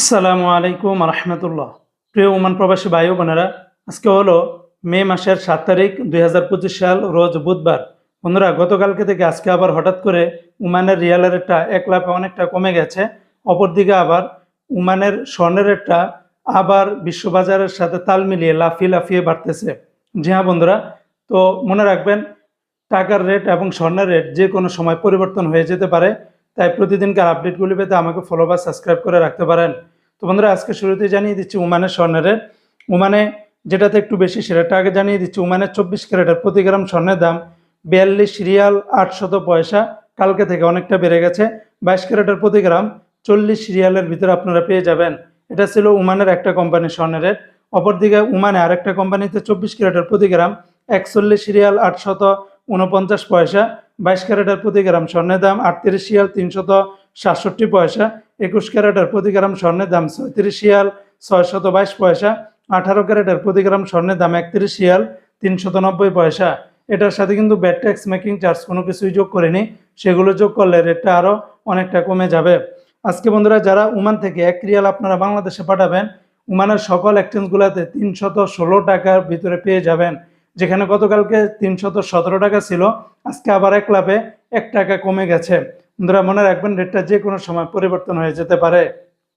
আসসালামু আলাইকুম রহমতুল্লাহ প্রিয় ওমান প্রবাসী ভাই বোনেরা, আজকে হলো মে মাসের সাত তারিখ, দুই হাজার পঁচিশ সাল, রোজ বুধবার। বন্ধুরা, গতকালকে থেকে আজকে আবার হঠাৎ করে উমানের রিয়ালের রেটটা এক লাফে অনেকটা কমে গেছে, অপরদিকে আবার উমানের স্বর্ণের রেটটা আবার বিশ্ববাজারের সাথে তাল মিলিয়ে লাফিয়ে লাফিয়ে বাড়তেছে। জি হ্যাঁ বন্ধুরা, তো মনে রাখবেন, টাকার রেট এবং স্বর্ণের রেট যে কোনো সময় পরিবর্তন হয়ে যেতে পারে, তাই প্রতিদিনকার আপডেটগুলি পেতে আমাকে ফলো বা সাবস্ক্রাইব করে রাখতে পারেন। তো বন্ধুরা, আজকে শুরুতে জানিয়ে দিচ্ছি উমানের স্বর্ণের। উমানে যেটাতে একটু বেশি সেটা আগে জানিয়ে দিচ্ছি। উমানের চব্বিশ ক্যারেটের প্রতি গ্রাম স্বর্ণের দাম বিয়াল্লিশ রিয়াল আটশত পয়সা। কালকে থেকে অনেকটা বেড়ে গেছে। বাইশ ক্যারেটের প্রতি গ্রাম চল্লিশ রিয়ালের ভিতরে আপনারা পেয়ে যাবেন। এটা ছিল উমানের একটা কোম্পানির স্বর্ণের। অপরদিকে উমানে আরেকটা কোম্পানিতে চব্বিশ ক্যারেটের প্রতি গ্রাম একচল্লিশ রিয়াল আটশত উনপঞ্চাশ পয়সা। বাইশ ক্যারেটের প্রতি গ্রাম স্বর্ণের দাম আটত্রিশ রিয়াল তিনশত সাতষট্টি পয়সা, একুশ ক্যারেটের প্রতি গ্রাম স্বর্ণের দাম ছয়ত্রিশ রিয়াল ছয়শত বাইশ পয়সা, আঠারো ক্যারেটের প্রতি গ্রাম স্বর্ণের দাম একত্রিশ রিয়াল তিনশত নব্বই পয়সা। এটার সাথে কিন্তু ব্যাট ট্যাক্স মেকিং চার্জ কোনো কিছুই যোগ করেনি, সেগুলো যোগ করলে রেটটা আরও অনেকটা কমে যাবে। আজকে বন্ধুরা যারা উমান থেকে এক রিয়াল আপনারা বাংলাদেশে পাঠাবেন, উমানের সকল এক্সচেঞ্জগুলোতে তিনশত ষোলো টাকার ভিতরে পেয়ে যাবেন। যেখানে গতকালকে তিনশত সতেরো টাকা ছিল, আজকে আবার এক লাভে এক টাকা কমে গেছে। বন্ধুরা মনে রাখবেন রেটটা যে কোনো সময় পরিবর্তন হয়ে যেতে পারে।